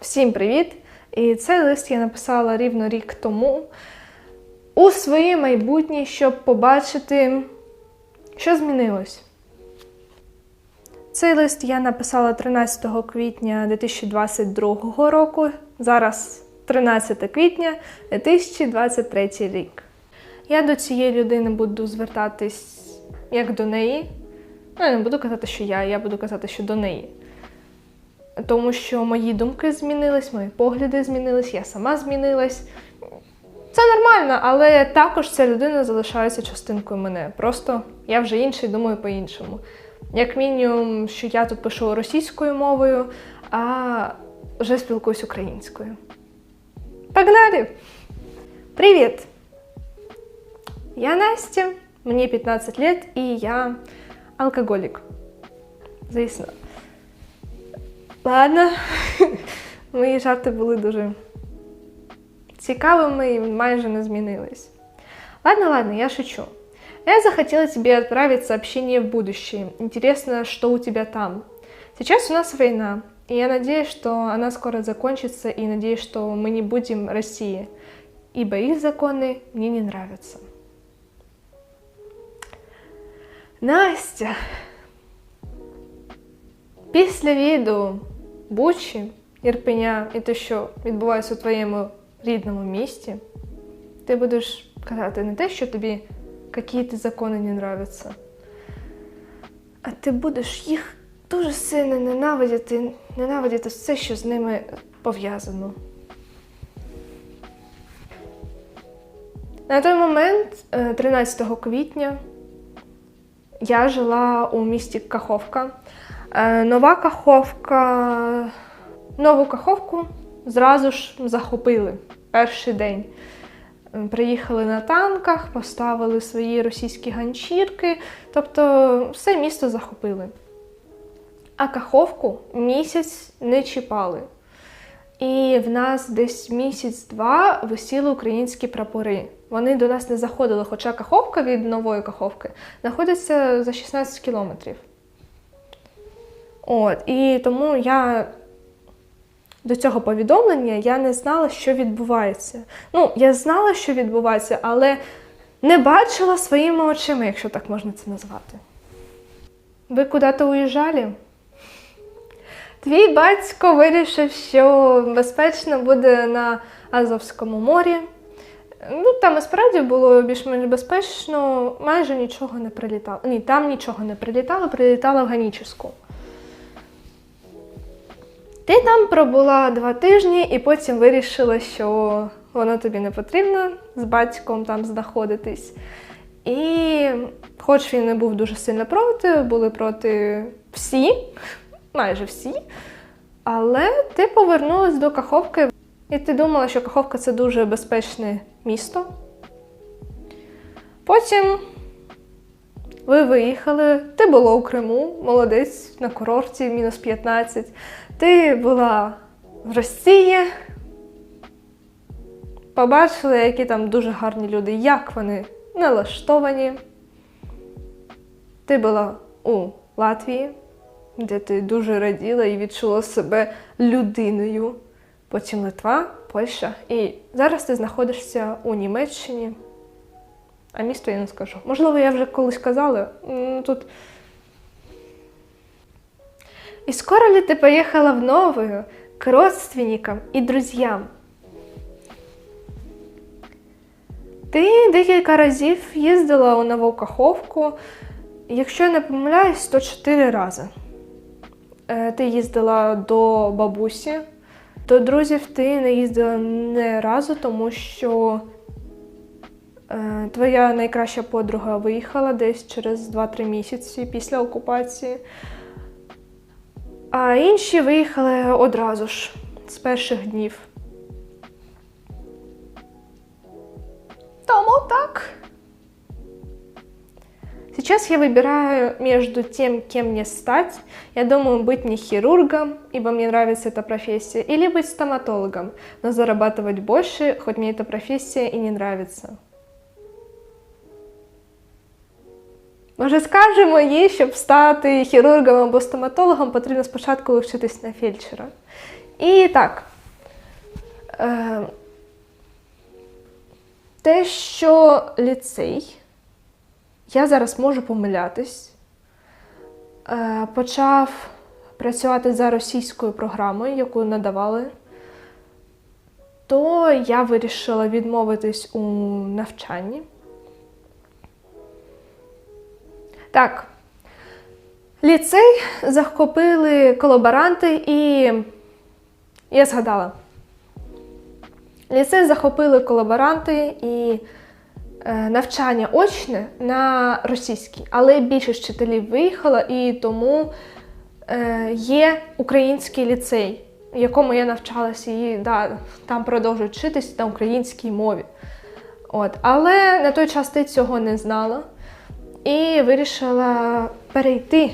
Всім привіт! І цей лист я написала рівно рік тому у своє майбутнє, щоб побачити, що змінилось. Цей лист я написала 13 квітня 2022 року. Зараз 13 квітня 2023 рік. Я до цієї людини буду звертатись як до неї. Ну, я не буду казати, що я, я буду казати, що до неї. Тому що мої думки змінились, мої погляди змінились, я сама змінилась. Це нормально, але також ця людина залишається частинкою мене. Просто я вже інший думаю по-іншому. Як мінімум, що я тут пишу російською мовою, а вже спілкуюсь українською. Погнали! Привіт! Я Настя, мені 15 лет, і я алкоголік. Звісно. Ладно, мої жарти були дуже цікавыми и майже не змінились. Ладно, ладно, я шучу. Я захотела тебе отправить сообщение в будущее. Интересно, что у тебя там. Сейчас у нас война, и я надеюсь, что она скоро закончится, и надеюсь, что мы не будем России, ибо их законы мне не нравятся. Настя, після відео Бучі, Ірпеня і те, що відбувається у твоєму рідному місті, ти будеш казати не те, що тобі якісь закони не нравляться, а ти будеш їх дуже сильно ненавидіти, ненавидіти все, що з ними пов'язано. На той момент, е, 13 квітня, я жила у місті Каховка. Е, Нова Каховка, нову Каховку зразу ж захопили перший день. Е, Приїхали на танках, поставили свої російські ганчірки, тобто все місто захопили. А Каховку місяць не чіпали. І в нас десь місяць-два висіли українські прапори. Вони до нас не заходили, хоча Каховка від нової Каховки знаходиться за 16 кілометрів. От, і тому я до цього повідомлення я не знала, що відбувається. Ну, я знала, що відбувається, але не бачила своїми очима, якщо так можна це назвати. Ви куди-то уїжджали? Твій батько вирішив, що безпечно буде на Азовському морі. Ну, там і справді було більш-менш безпечно, майже нічого не прилітало. Ні, там нічого не прилітало, прилітало в Ганічівську. Ти там пробула два тижні і потім вирішила, що воно тобі не потрібно з батьком там знаходитись. І хоч він не був дуже сильно проти, були проти всі, майже всі, але ти повернулась до Каховки, і ти думала, що Каховка це дуже безпечне місто. Потім ви виїхали, ти була у Криму, молодець на курорті, мінус 15. Ти була в Росії. Побачила, які там дуже гарні люди, як вони налаштовані. Ти була у Латвії, де ти дуже раділа і відчула себе людиною. Потім Литва, Польща. І зараз ти знаходишся у Німеччині. А місто я не скажу. Можливо, я вже колись казала. м, Тут. И скоро ли ты поехала в новую к родственникам и друзьям? Ти декілька разів їздила у Нову Каховку. Якщо я не помиляюсь, то чотири рази. Е, Ти їздила до бабусі. До друзів ти не їздила не разу, тому що е, твоя найкраща подруга виїхала десь через 2-3 місяці після окупації. А інші виїхали одразу ж з перших днів. Тому так. Сейчас я выбираю между тем, кем мне стать. Я думаю, быть не хирургом, ибо мне нравится эта профессия, или быть стоматологом, но зарабатывать больше, хоть мне эта профессия и не нравится. Може, скажемо їй, щоб стати хірургом або стоматологом, потрібно спочатку вчитись на фельдшера. І так, Е, те, що ліцей, я зараз можу помилятись, е, почав працювати за російською програмою, яку надавали, то я вирішила відмовитись у навчанні. Так, ліцей захопили колаборанти, і я згадала. Ліцей захопили колаборанти і е, навчання очне на російській, але більшість вчителів виїхала, і тому е, є український ліцей, в якому я навчалася, і да, там продовжують вчитись на українській мові. От. Але на той час ти цього не знала і вирішила перейти,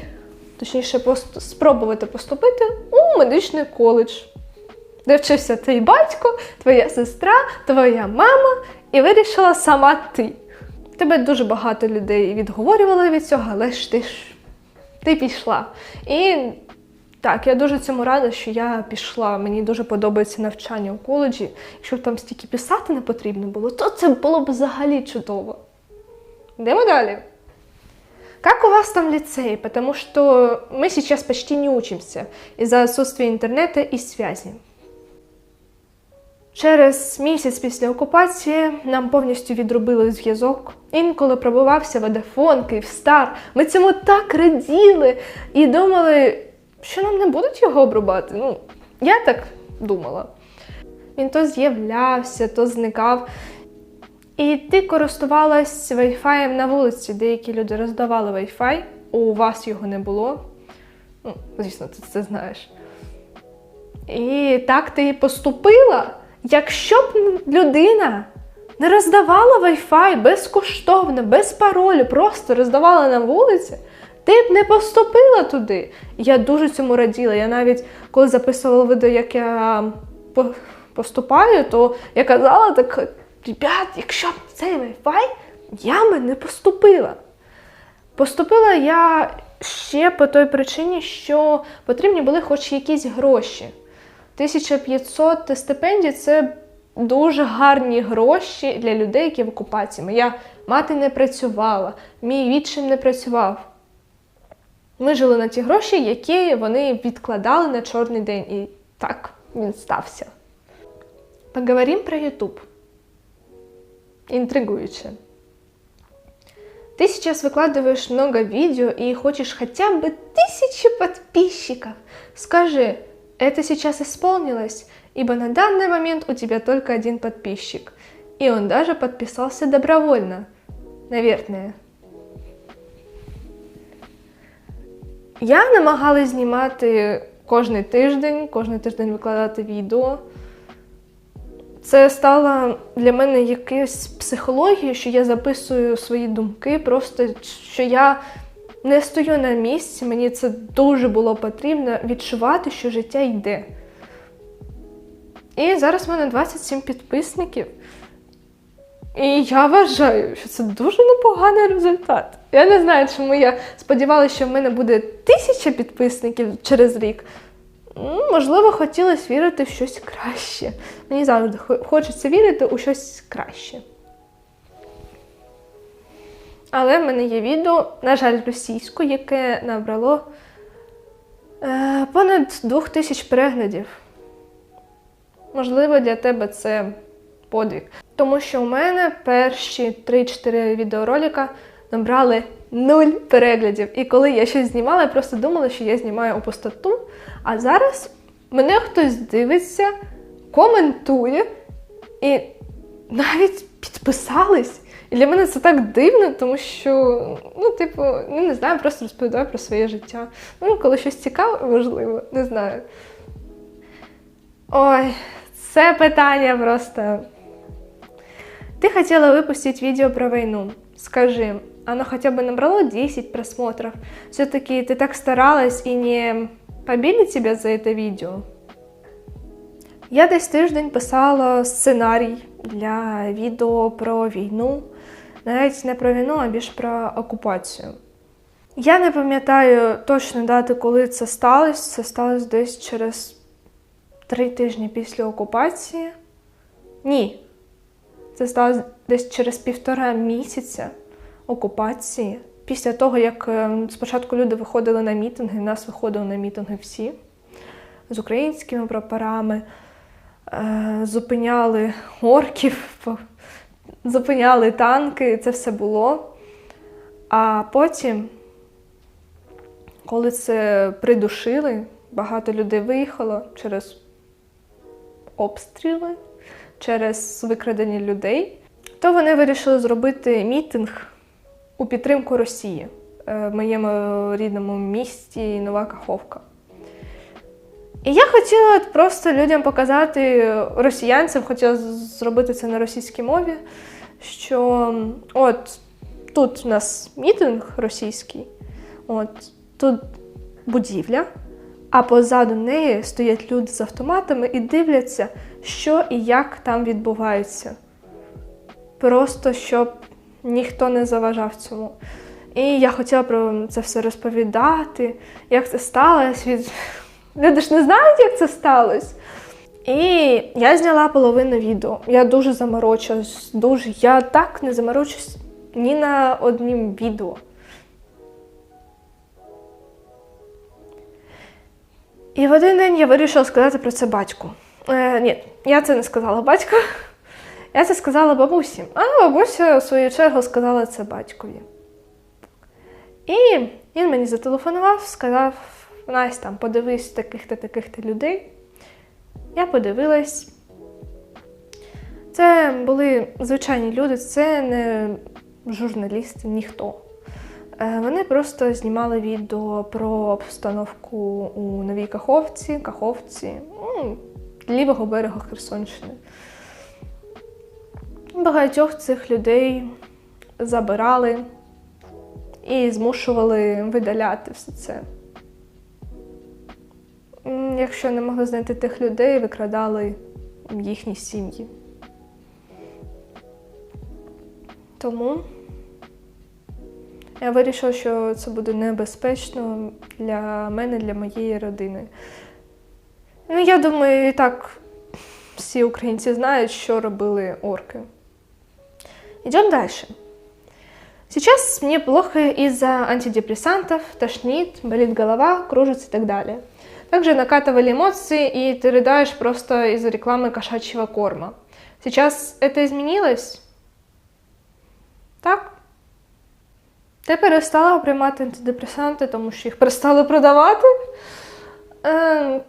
точніше, спробувати поступити у медичний коледж, де вчився твій батько, твоя сестра, твоя мама, і вирішила сама ти. Тебе дуже багато людей відговорювали від цього, але ж ти ж ти пішла. І так, я дуже цьому рада, що я пішла. Мені дуже подобається навчання у коледжі. Якщо б там стільки писати не потрібно було, то це було б взагалі чудово. Йдемо далі. Как у вас там лицей? Потому что мы сейчас почти не учимся из-за отсутствия интернета и связи. Через місяць після окупації нам повністю відробили зв'язок. Інколи пробивався Водафон, Київстар. Ми цьому так раділи і думали, що нам не будуть його обрубати. Ну, я так думала. Він то з'являвся, то зникав. І ти користувалась Wi-Fi на вулиці. Деякі люди роздавали Wi-Fi, у вас його не було. Ну, звісно, ти це знаєш. І так ти і поступила. Якщо б людина не роздавала Wi-Fi безкоштовно, без паролю, просто роздавала на вулиці, ти б не поступила туди. Я дуже цьому раділа. Я навіть коли записувала відео, як я поступаю, то я казала так: ребят, якщо цей Wi-Fi, я би не поступила. Поступила я ще по той причині, що потрібні були хоч якісь гроші. 1500 стипендій це дуже гарні гроші для людей, які в окупації. Моя мати не працювала, мій відчим не працював. Ми жили на ті гроші, які вони відкладали на чорний день. І так він стався. Поговорим про YouTube. Интригующе. Ты сейчас выкладываешь много видео и хочешь хотя бы тысячи подписчиков. Скажи, это сейчас исполнилось? Ибо на данный момент у тебя только один подписчик. И он даже подписался добровольно. Наверное. Я намагалась знімати кожний тиждень, кожний тиждень викладати відео. Це стало для мене якоюсь психологією, що я записую свої думки, просто що я не стою на місці, мені це дуже було потрібно відчувати, що життя йде. І зараз в мене 27 підписників. І я вважаю, що це дуже непоганий результат. Я не знаю, чому я сподівалася, що в мене буде тисяча підписників через рік. Ну, Можливо, хотілося вірити в щось краще. Мені завжди хочеться вірити у щось краще. Але в мене є відео, на жаль, російською, яке набрало е, понад двох тисяч переглядів. Можливо, для тебе це подвиг. Тому що у мене перші 3-4 відеоролика набрали нуль переглядів. І коли я щось знімала, я просто думала, що я знімаю у пустоту. А зараз мене хтось дивиться, коментує і навіть підписались. І для мене це так дивно, тому що, ну, типу, ну не знаю, просто розповідаю про своє життя. Ну, коли щось цікаве, можливо, не знаю. Ой, це питання просто. Ты хотела выпустить видео про войну Скажи, оно хотя бы набрало 10 просмотров? Все-таки ты так старалась и не побили тебя за это видео? Я десь тиждень писала сценарій для відео про війну. Навіть не про війну, а більш про окупацію. Я не пам'ятаю точно дати, коли це сталося. Це сталося десь через три тижні після окупації. Ні. Це сталося десь через півтора місяця окупації. Після того, як е, спочатку люди виходили на мітинги, нас виходили на мітинги всі з українськими прапорами, е, зупиняли орків, зупиняли танки, це все було. А потім, коли це придушили, багато людей виїхало через обстріли, через викрадення людей, то вони вирішили зробити мітинг у підтримку Росії е, в моєму рідному місті Нова Каховка. І я хотіла просто людям показати росіянцям, хотіла зробити це на російській мові, що от тут у нас мітинг російський, от тут будівля, а позаду неї стоять люди з автоматами і дивляться, що і як там відбувається. Просто щоб ніхто не заважав цьому. І я хотіла про це все розповідати, як це сталося. Від... Люди ж не знають, як це сталося. І я зняла половину відео. Я дуже заморочилась, дуже. Я так не заморочусь ні на однім відео. І в один день я вирішила сказати про це батьку. Е, ні, я це не сказала батьку. Я це сказала бабусі, а бабуся, в свою чергу, сказала це батькові. І він мені зателефонував, сказав: Настя, там, подивись таких-то таких-то людей. Я подивилась. Це були звичайні люди, це не журналісти, ніхто. Е, Вони просто знімали відео про обстановку у Новій Каховці, Каховці, ну, лівого берега Херсонщини. Багатьох цих людей забирали і змушували видаляти все це. Якщо не могли знайти тих людей, викрадали їхні сім'ї. Тому я вирішила, що це буде небезпечно для мене, для моєї родини. Ну, я думаю, і так всі українці знають, що робили орки. Идем дальше. Сейчас мне плохо из-за антидепрессантов, тошнит, болит голова, кружится и так далее. Также накатывали эмоции, и ты рыдаешь просто из-за рекламы кошачьего корма. Сейчас это изменилось? Так? Ти перестала приймати антидепресанти, тому що їх перестали продавати. Е,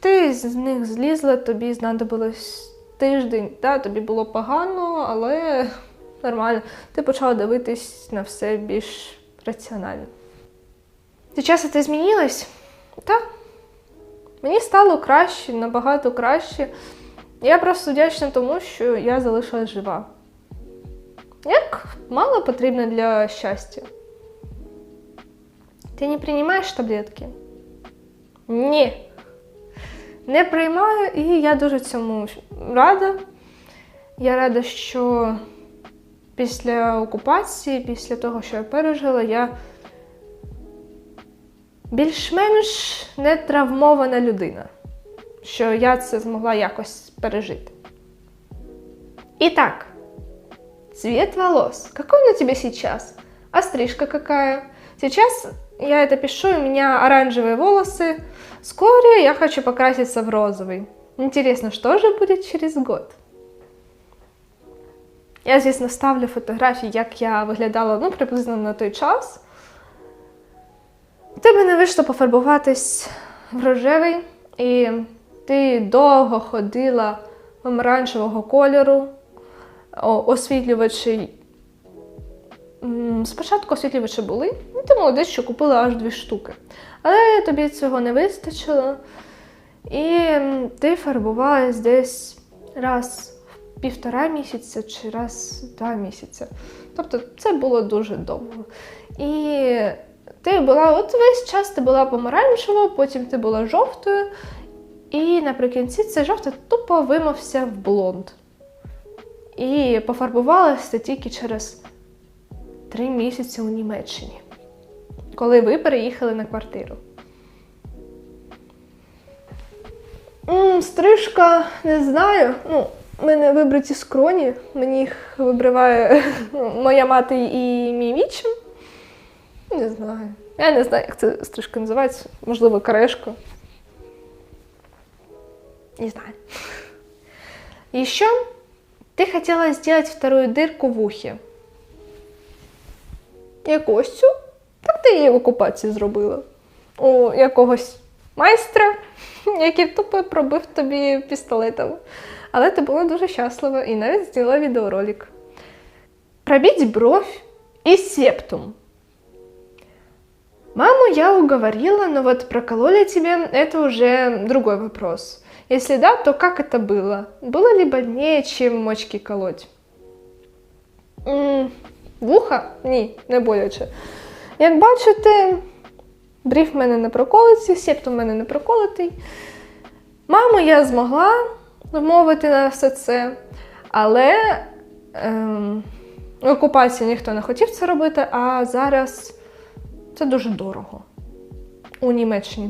ти з них злізла, тобі знадобилось тиждень, та, тобі було погано, але нормально. Ти почала дивитись на все більш раціонально. Зараз це змінилось? Так. Мені стало краще, набагато краще. Я просто вдячна тому, що я залишилась жива. Як мало потрібно для щастя? Ти не приймаєш таблетки? Ні Не приймаю, і я дуже цьому рада. Я рада, що після окупації, після того, що я пережила, я більш-менш не травмована людина, що я це змогла якось пережити. І так, цвет волос. Какой он у тебя сейчас? А стрижка какая? Сейчас я это пишу, у меня оранжевые волосы. Вскоре я хочу покраситься в розовый. Интересно, что же будет через год? Я, звісно, ставлю фотографії, як я виглядала ну, приблизно на той час. У тебе не вийшло пофарбуватись в рожевий, і ти довго ходила помаранчевого кольору, освітлювачі. Спочатку освітлювачі були, ну ти молодець, що купила аж дві штуки. Але тобі цього не вистачило. І ти фарбувалась десь раз в півтора місяця чи раз в два місяці. Тобто це було дуже довго. І ти була, от весь час ти була помаранчева, потім ти була жовтою, і наприкінці цей жовтий тупо вимався в блонд. І пофарбувалася тільки через три місяці у Німеччині, коли ви переїхали на квартиру. М, стрижка, не знаю. Ну, У мене вибриті скроні, мені їх вибриває моя мати і мій вічим. Не знаю. Я не знаю, як це стрижка називається. Можливо, карешка. Не знаю. Еще ты хотела сделать вторую дырку в ухе. Якось цю? Так ти її в окупації зробила. У якогось майстра, який тупо пробив тобі пістолетом. Але ти була дуже щаслива і навіть зняла відеоролик. Пробить бровь и септум. Маму я уговорила, но вот прокололи тебе, это уже другой вопрос. Если да, то как это было? Было ли больнее, чем мочки колоть? М, Вуха? Ні, не боляче. Як бачите, брів в мене не проколиться, септум в мене не проколотий. Маму я змогла вмовити на все це, але ем, окупації ніхто не хотів це робити, а зараз це дуже дорого у Німеччині.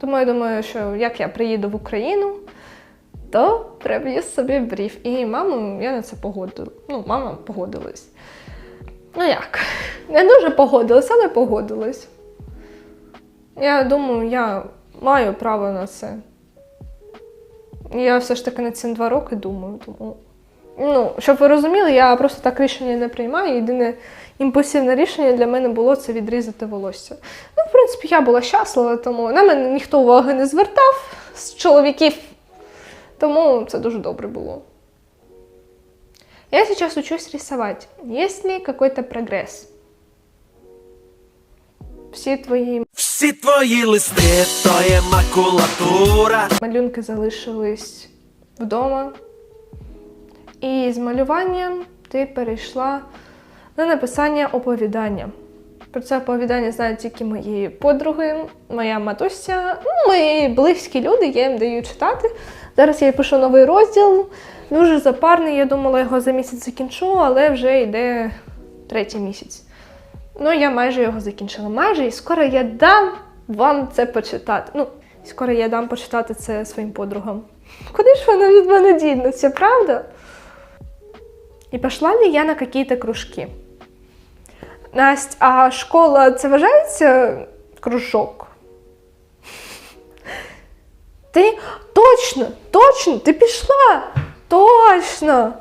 Тому я думаю, що як я приїду в Україну, то приб'ю собі брів. І маму я на це погодила. Ну, мама погодилась. Ну як? Не дуже погодилась, але погодилась. Я думаю, я маю право на це. Я все ж таки на ці два роки думаю, тому. Ну, щоб ви розуміли, я просто так рішення не приймаю. Єдине імпульсивне рішення для мене було це відрізати волосся. Ну, в принципі, я була щаслива, тому на мене ніхто уваги не звертав з чоловіків. Тому це дуже добре було. Я сейчас учусь рисовать. Есть ли какой-то прогресс? Всі твої Всі твої листи, то є макулатура. малюнки залишились вдома. І з малюванням ти перейшла на написання оповідання. Про це оповідання знають тільки мої подруги, моя матуся, ну, мої близькі люди, я їм даю читати. Зараз я пишу новий розділ, дуже запарний. Я думала, його за місяць закінчу, але вже йде третій місяць. Ну, я майже його закінчила. Майже, і скоро я дам вам це почитати. Ну, скоро я дам почитати це своїм подругам. Куди ж вона від мене дінеться, правда? І пішла ли я на какие-то кружки? Настя, а школа це вважається кружок? Ти точно, точно, ти пішла! Точно!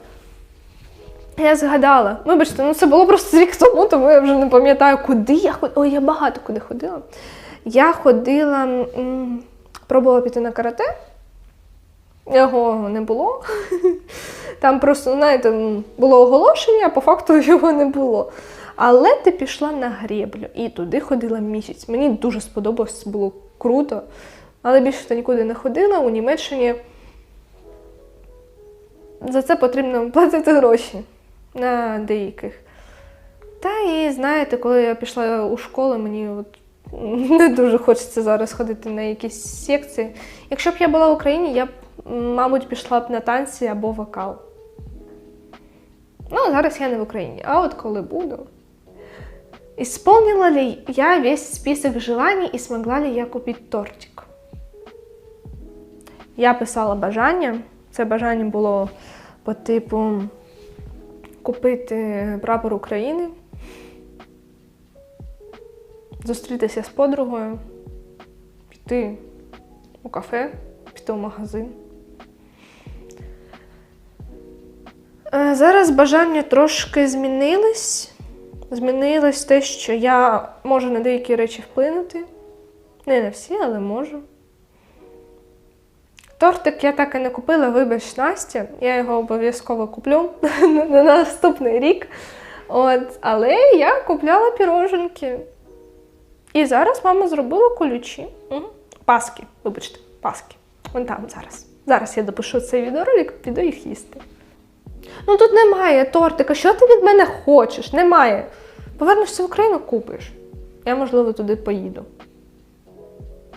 Я згадала. Вибачте, ну це було просто рік тому, тому я вже не пам'ятаю, куди я ходила. Ой, я багато куди ходила. Я ходила, м, пробувала піти на карате. Його не було. Там просто, знаєте, було оголошення, а по факту його не було. Але ти пішла на греблю і туди ходила місяць. Мені дуже сподобалось, було круто. Але більше ти нікуди не ходила у Німеччині. За це потрібно платити гроші на деяких. Та і знаєте, коли я пішла у школу, мені от не дуже хочеться зараз ходити на якісь секції. Якщо б я була в Україні, я б, мабуть, пішла б на танці або вокал. Ну, зараз я не в Україні, а от коли буду. Исполнила ли я весь список желаний и смогла ли я купить тортик? Я писала бажання. Це бажання було по типу купити прапор України, зустрітися з подругою, піти у кафе, піти в магазин. Е, Зараз бажання трошки змінились. Змінилось те, що я можу на деякі речі вплинути. Не на всі, але можу. Тортик я так і не купила, вибач, Настя. Я його обов'язково куплю на наступний рік. От, але я купляла піроженки. І зараз мама зробила колючі. Паски, вибачте, паски. Вон там зараз. Зараз я допишу цей відеоролик, піду їх їсти. Ну тут немає тортика. Що ти від мене хочеш? Немає. Повернешся в Україну, купиш. Я, можливо, туди поїду.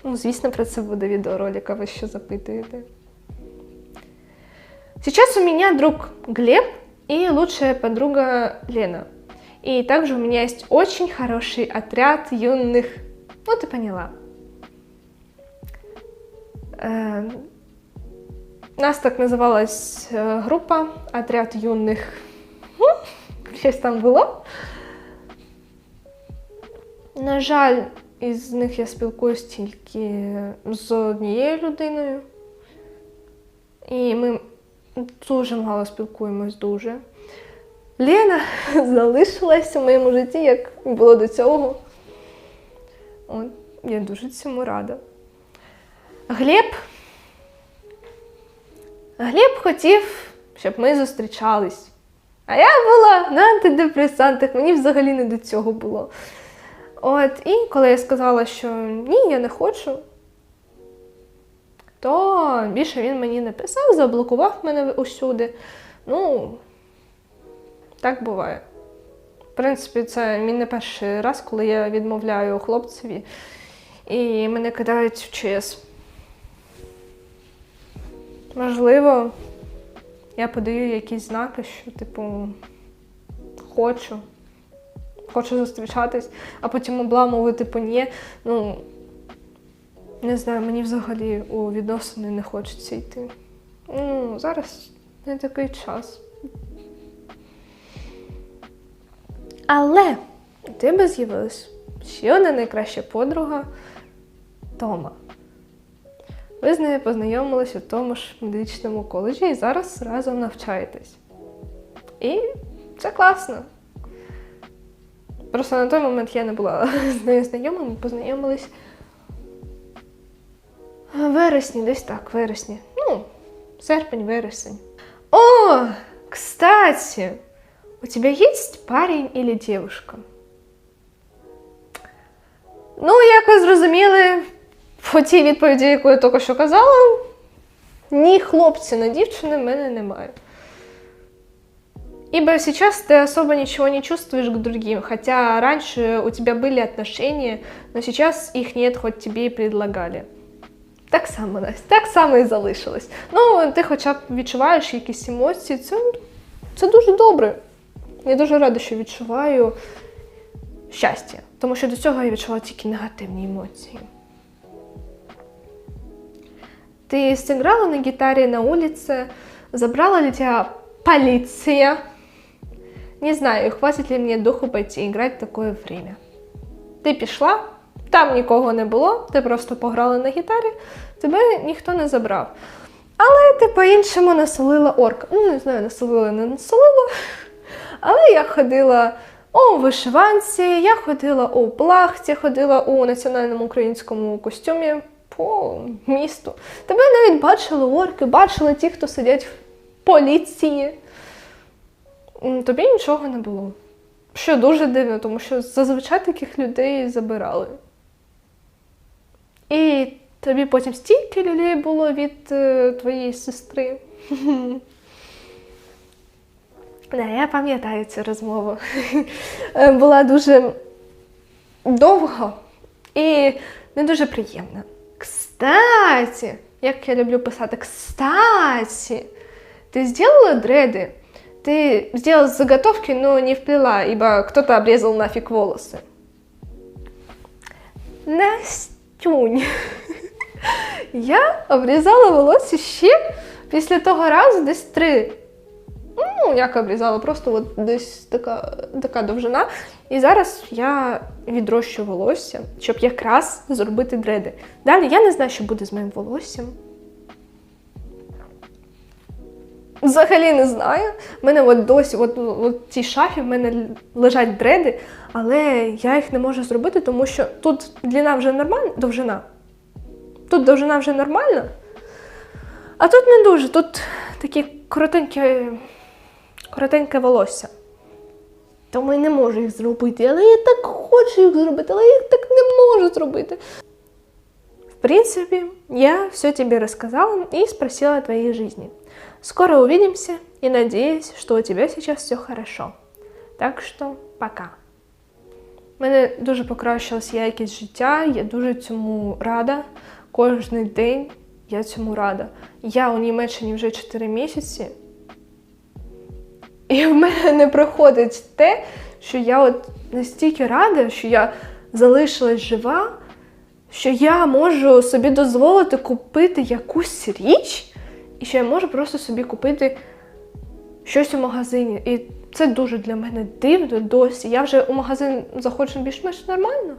Ну, звісно, про це буде відеоролик, а ви що запитуєте. Сейчас у меня друг Глеб и лучшая подруга Лена. И также у меня есть очень хороший отряд юных... Ну, ты поняла. Э, У нас так називалась е, група Отряд юних. М, Щось там було. На жаль, із них я спілкуюсь тільки з однією людиною. І ми дуже мало спілкуємось дуже. Лена залишилась у моєму житті, як було до цього. От, я дуже цьому рада. Глеб. Глеб хотів, щоб ми зустрічались. А я була на антидепресантах, мені взагалі не до цього було. От, і коли я сказала, що ні, я не хочу, то більше він мені не писав, заблокував мене усюди. Ну, так буває. В принципі, це мій не перший раз, коли я відмовляю хлопцеві і мене кидають в ЧС. Можливо, я подаю якісь знаки, що, типу, хочу, хочу зустрічатись, а потім обламувати, типу, ні. Ну, не знаю, мені взагалі у відносини не хочеться йти. Ну, зараз не такий час. Але у тебе з'явилась ще одна найкраща подруга Тома. Ви з нею познайомились у тому ж медичному коледжі і зараз разом навчаєтесь. І це класно. Просто на той момент я не була з нею знайома, ми познайомились вересні, десь так, вересні. Ну, серпень, вересень. О, кстати, у тебя есть парень или девушка? Ну, як ви зрозуміли, по тій відповіді, яку я тільки що казала, ні хлопця, ні дівчини в мене немає. Ибо сейчас ты особо ничего не чувствуешь к другим, хотя раньше у тебя были отношения, но сейчас их нет, хоть тебе и предлагали. Так само, Настя, так само і залишилось. Ну, ти хоча б відчуваєш якісь емоції, це, це дуже добре. Я дуже рада, що відчуваю щастя, тому що до цього я відчувала тільки негативні емоції. Ты сыграла на гитаре на улице, забрала ли тебя полиция? Не знаю, хватит ли мне духу пойти играть такое время. Ти пішла, там нікого не було, ти просто пограла на гітарі, тебе ніхто не забрав. Але ти по-іншому насолила орка. Ну, не знаю, насолила, не насолила. Але я ходила у вишиванці, я ходила у плахті, ходила у національному українському костюмі по місту. Тебе навіть бачили орки, бачили ті, хто сидять в поліції. Тобі нічого не було. Що дуже дивно, тому що зазвичай таких людей забирали. І тобі потім стільки люлей було від е, твоєї сестри. Да, я пам'ятаю цю розмову. Е, Була дуже довга і не дуже приємна. Кстати, як я люблю писати, кстати, ты сделала дреды? Ты сделала заготовки, но не вплела, ибо кто-то обрезал нафиг волосы. Настюнь. Я обрізала волосся ще після того разу десь три. Ну, як обрізала, просто от десь така, така довжина. І зараз я відрощу волосся, щоб якраз зробити дреди. Далі я не знаю, що буде з моїм волоссям. Взагалі не знаю. У мене от досі, от, от в цій шафі в мене лежать дреди, але я їх не можу зробити, тому що тут длина вже нормальна, довжина. Тут довжина вже нормальна, а тут не дуже. Тут такі коротенькі, коротеньке волосся. Тому я не можу їх зробити. Але я так хочу їх зробити, але я їх так не можу зробити. В принципе, я все тебе рассказала и спросила твоей жизни. Скоро увидимся и надеюсь, что у тебя сейчас все хорошо. Так що пока. Мене дуже покращилась якість життя, я дуже цьому рада. Кожний день я цьому рада. Я у Німеччині вже 4 місяці. І в мене не проходить те, що я от настільки рада, що я залишилась жива, що я можу собі дозволити купити якусь річ і що я можу просто собі купити щось у магазині. І це дуже для мене дивно досі. Я вже у магазин заходжу більш-менш нормально,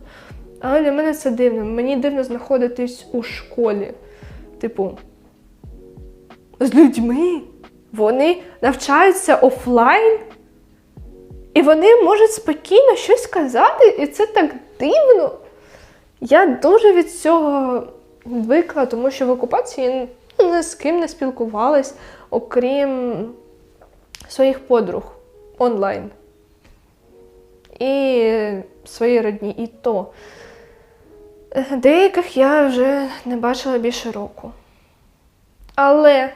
але для мене це дивно. Мені дивно знаходитись у школі. Типу, з людьми. Вони навчаються офлайн, і вони можуть спокійно щось сказати, і це так дивно. Я дуже від цього відвикла, тому що в окупації ні з ким не спілкувалась, окрім своїх подруг онлайн. І свої родні, і то. Деяких я вже не бачила більше року. Але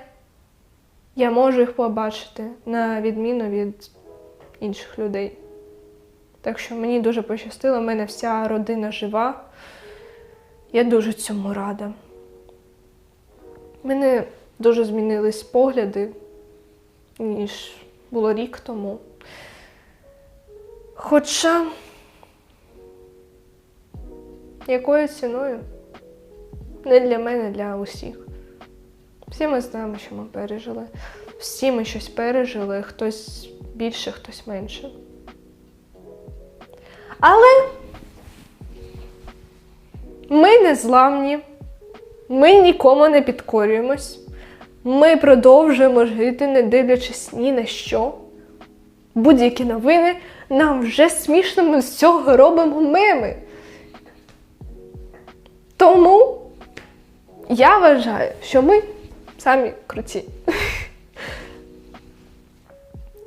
я можу їх побачити на відміну від інших людей. Так що мені дуже пощастило, в мене вся родина жива. Я дуже цьому рада. Мене дуже змінились погляди, ніж було рік тому. Хоча якою ціною? Не для мене, для усіх. Всі ми знаємо, що ми пережили. Всі ми щось пережили, хтось більше, хтось менше. Але ми не зламні, ми нікому не підкорюємось. Ми продовжуємо жити, не дивлячись ні на що. Будь-які новини нам вже смішно, ми з цього робимо меми. Тому я вважаю, що ми самі круті.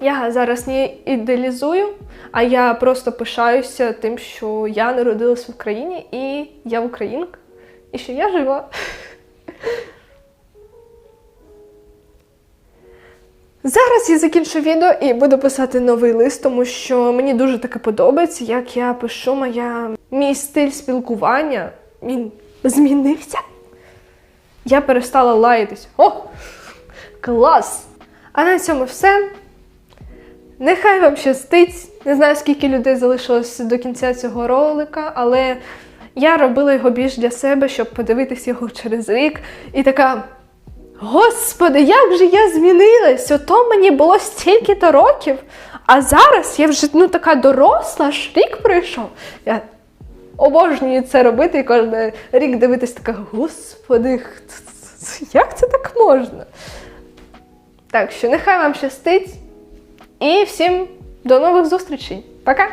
Я зараз не ідеалізую, а я просто пишаюся тим, що я народилась в Україні і я українка, і що я жива. Зараз я закінчу відео і буду писати новий лист, тому що мені дуже таке подобається, як я пишу моя мій стиль спілкування. Він змінився. Я перестала лаятись. О! Клас! А на цьому все. Нехай вам щастить. Не знаю, скільки людей залишилось до кінця цього ролика, але я робила його більш для себе, щоб подивитись його через рік. І така. Господи, як же я змінилась! Ото мені було стільки-то років, а зараз я вже ну, така доросла, аж рік пройшов. Я обожнюю це робити і кожен рік дивитись така, господи, як це так можна? Так що нехай вам щастить і всім до нових зустрічей. Пока!